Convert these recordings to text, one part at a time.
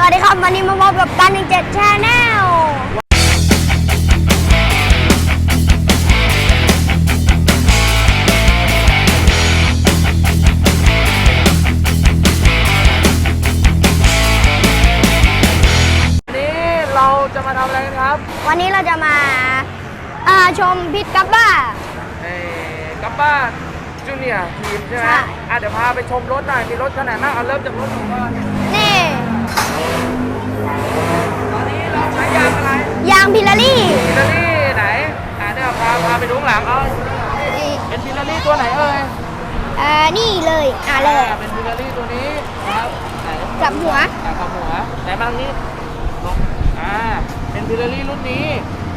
สวัสดีครับ วันนี้มาพบกับการหนึ่งเจ็ดชาแนลวันนี้เราจะมาทำอะไรกันครับวันนี้เราจะมาอ่าชมพิษกับบ้า เอ่อกัปป้าจูเนียร์ทีมใช่ไหมใช่ อะเดี๋ยวพาไปชมรถหน่อย มีรถขนาดมากเอาเริ่มจากรถผมก่อนนี่ ตอนนี้เราใช้ยางอะไรยางพิลารี่พิลารี่ไหนอะเดี๋ยวพาพาไปดูข้างหลังเอานี่เป็นพิลารี่ตัวไหนเอ่ยเอ่อนี่เลยอ่าเลยอ่าเป็นพิลารี่ตัวนี้นะครับไหนกลับหัวอะกับหัวไหนบ้างนี้ลงอ่าเป็นพิลารี่รุ่นนี้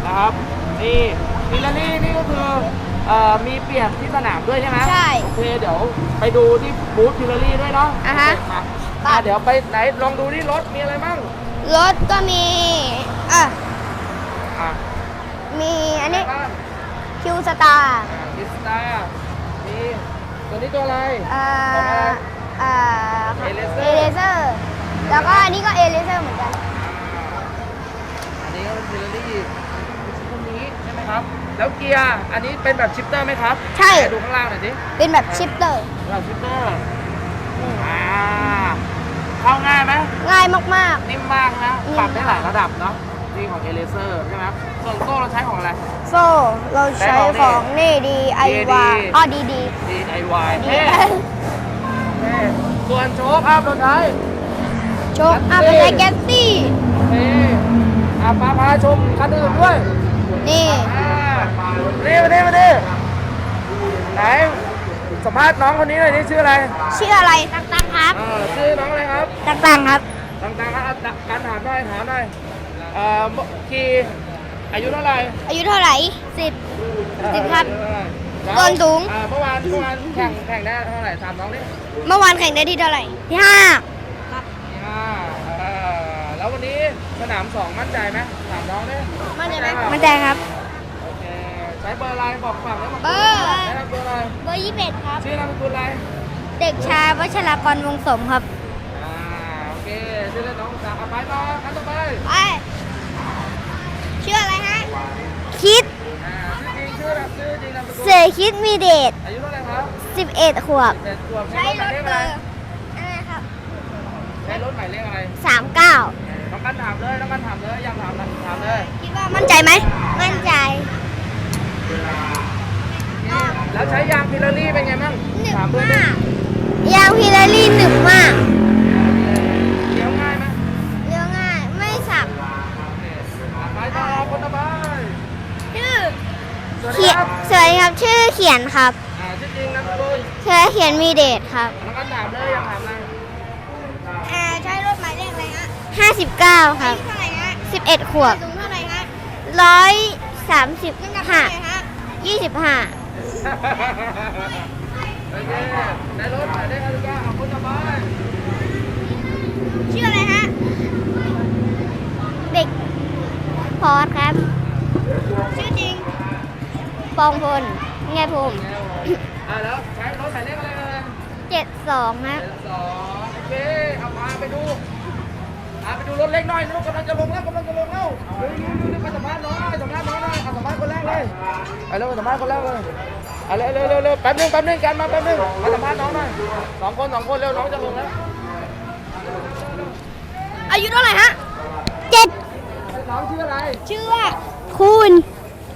นะครับนี่พิลารี่นี่ก็คือเอ่อมีเปลี่ยนที่สนามด้วยใช่ไหมใช่ โอเคเดี๋ยวไปดูที่บูธพิลารี่ด้วยเนาะอ่าฮะโเคครับอะเดี๋ยวไปไหนลองดูที่รถมีอะไรบ้าง รถก็มีอะอะมีอันนี้บ้างคิวสตาร์ดิสตามีตัวนี้ตัวอะไร อ่าของอะไรอ่าเอเลเซเออร์เลเซอร์แล้วก็อันนี้ก็เอเลเซอร์เหมือนกันอันนี้ก็เป็นพิลารี่รุ่นนี้ใช่ไหมครับ แล้วเกียร์ อันนี้เป็นแบบชิปเตอร์ไหมครับใช่ไหนดูข้างล่างหน่อยดิเป็นแบบชิปเตอร์ แบบชิปเตอร์ อ่า เข้าง่ายไหมง่ายมาก นิ่มมากนะนิ่มปรับได้หลายระดับเนาะนี่ของเอเลเซอร์ใช่ไหมครับส่วนโซ่เราใช้ของอะไร ๆ โซ่เราใช้ของ นี่ดีไอวา DIY อ๋อดีดี DIY ดีเท่เท่ส่วนโชคอัพเราใช้โชคอัพเป็นแกตตี้ เท่อะพาพาชมคันอื่นด้วย นี่ อ่านี่มาดิมาดิไหนสัมภาษณ์น้องคนนี้หน่อยนี่ชื่ออะไร ชื่ออะไรตังๆ ครับอ่าชื่อน้องอะไรครับตังๆครับ ต่างๆครับอะการถามได้ถามได้เอ่อกี่อายุเท่าไหร่อายุเท่าไหร่สิบ สิบครับแล้วส่วนสูง อ่าเมื่อวานเมื่อวานแข่งแข่งได้เท่าไหร่ถามน้องดิเมื่อวานแข่งได้ที่เท่าไหร่ที่ห้าที่ห้าเอ่อแล้ววันนี้สนามสองมั่นใจไหมถามน้องดิมั่นใจไหมเปล่ามั่นใจครับ โอเคใช้เบอร์อะไรบอกฝั่งแล้วบอกเบอร์ใช้เบอร์อะไรเบอร์ยี่สิบครับ ชื่อนามสกุลอะไร เด็กชายวัชรากรวงสมครับอ่าโอเคชื่อเล่นน้องสาวเอาไปต่อคันต่อไปไปชื่ออะไรฮะ คิดอ่าชื่อจริงชื่ออะไรชื่อจริงนามสกุลเสยคิดมีเดชอายุเท่าไหร่ครับ11 ขวบเจ็ดขวบใช้รถหมายเลขเบอะอไรร์อะไรครับใช้รถหมายเลขอะไร39 น้องกันถามเลยน้องกันถามเลยอยากถามถามเลย คิดว่ามั่นใจไหม มั่นใจ แล้วใช้ยางพิลารี่เป็นไงบ้าง หนึบ ถามเพื่อนดิ มาก ยางพิลารี่หนึบมาก เลี้ยวง่ายไหม เลี้ยวง่าย ไม่สับ ไปต่อคนต่อไป ชื่อ สวัสดี เขียน ครับ สวัสดีครับ ชื่อเขียนครับ อ่าชื่อจริงนามสกุลชื่อเขียนมีเดชครับน้องกันถามเลยอยากถามอะไรอ่าใช้รถหมายเลขอะไรฮะ59 ครับเท่าไหร่ฮะ11 ขวบสูงเท่าไหร่ฮะร้อยสามสิบน้ำหนักห้าเท่าไหร่ฮะยี่สิบห้าโอเคในรถหมายเลขอะไรกันเอาคนต่อไปชื่ออะไรฮะเด็กพอสครับ ชื่อจริงปองพล ไงผมอ่าแล้วใช้รถหมายเลขอะไรเลยเจ็ดสองฮะเจ็ดสองโอเคเอาพาไปดูพาไปดูรถเล็กหน่อยรถกำลังจะลงแล้วกำลังจะลงแล้วเร็วๆๆไปสัมภาษณ์น้องหน่อยสัมภาษณ์น้องหน่อยเอาสัมภาษณ์คนแรกเลยไปเร็วสัมภาษณ์คนแรกเลยเอาเร็วเร็วเร็วเร็วแป๊บนึงแป๊บนึงกันมาแป๊บนึงมาสัมภาษณ์น้องหน่อยสองคนสองคนเร็วน้องจะลงแล้วอายุเท่าไหร่ฮะเจ็ดน้องชื่ออะไร ชื่อว่าคุณ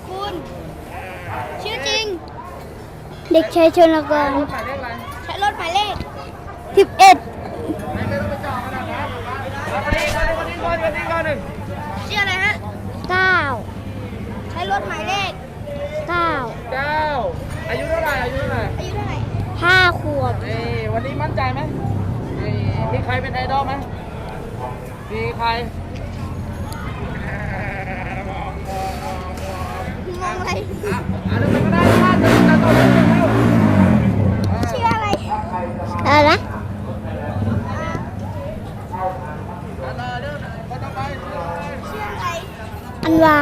คุณ ชื่อจริง เด็กชายชนละกรรถหมายเลขอะไรใช้รถหมายเลขสิบเอ็ดไม่ไม่ต้องไปจอดขนาดนั้นเอาคนนี้คนนี้คนนี้คนนี้คนหนึ่งชื่ออะไรฮะเก้าใช้รถหมายเลขเก้าเก้าอายุเท่าไหร่อายุเท่าไหร่อายุเท่าไหร่ห้าขวบนี่วันนี้มั่นใจไหมนี่มีใครเป็นไอดอลไหมมีใคร มองอะไร อะอะเดี๋ยวไปก็ได้บ้านจะจะต่ อเลยเร็วชื่ออะไรอะไรนะอะต่อเร็วคนเร็วชื่ออะไรอันวา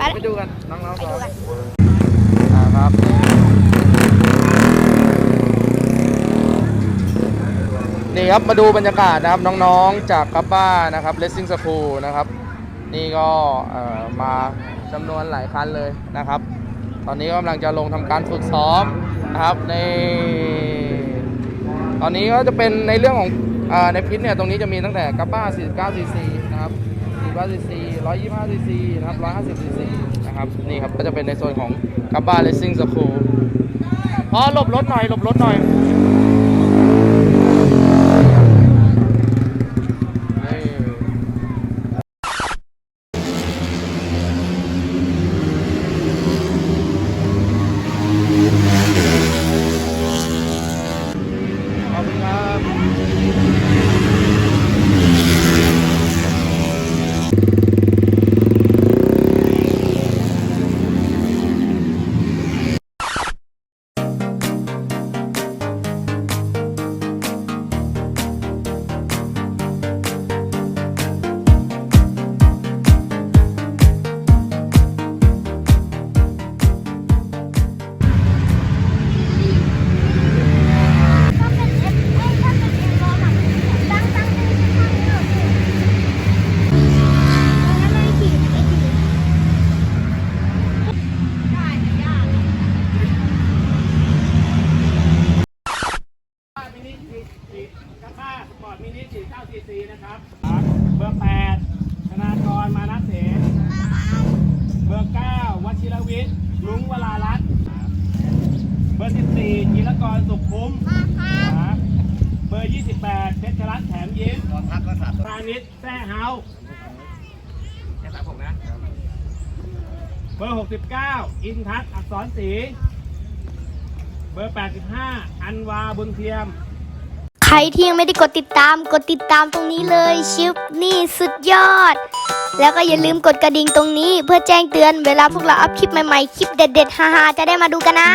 ไปแล้วไปดูกันน้องๆไปซ้อดูมกันอ่าครับนี่ครับมาดูบรรยากาศนะครับน้องๆจากกัปป้านะครับเลสซิ่งสคูลนะครับ นี่ก็เอ่อมาจำนวนหลายคันเลยนะครับ ตอนนี้กำลังจะลงทำการฝึกซ้อมนะครับในตอนนี้ก็จะเป็นในเรื่องของเออในพิษเนี่ยตรงนี้จะมีตั้งแต่กัปป้า49ซีซีนะครับ 49ซีซี125ซีซีนะครับ150ซีซีนะครับนี่ครับก็จะเป็นในโซนของกับบ้าเลสซิ่งสคูลพอหลบรถหน่อยหลบรถหน่อย สี่สี่กระพ้าสปอร์ตมินิสี่เก้าซีซีนะครับ เบอร์แปดธนากรมานัสเสนเบอร์เก้าวชิรวิทย์ลุงวรารัตน์เบอร์สิบสี่จิรกรสุขคุ้มครับเบอร์ยี่สิบแปดเพชรรัตน์แถมยิ้มพาณิชย์แซ่เฮาแค่สามผมนะเบอร์หกสิบเก้าอินทัศน์อักษรศรีเบอร์แปดสิบห้าอันวาบุญเทียม ใครที่ยังไม่ได้กดติดตามกดติดตามตรงนี้เลยชิปนี่สุดยอด แล้วก็อย่าลืมกดกระดิ่งตรงนี้ เพื่อแจ้งเตือนเวลาพวกเราอัพคลิปใหม่ๆ คลิปเด็ดๆฮาๆจะได้มาดูกันนะ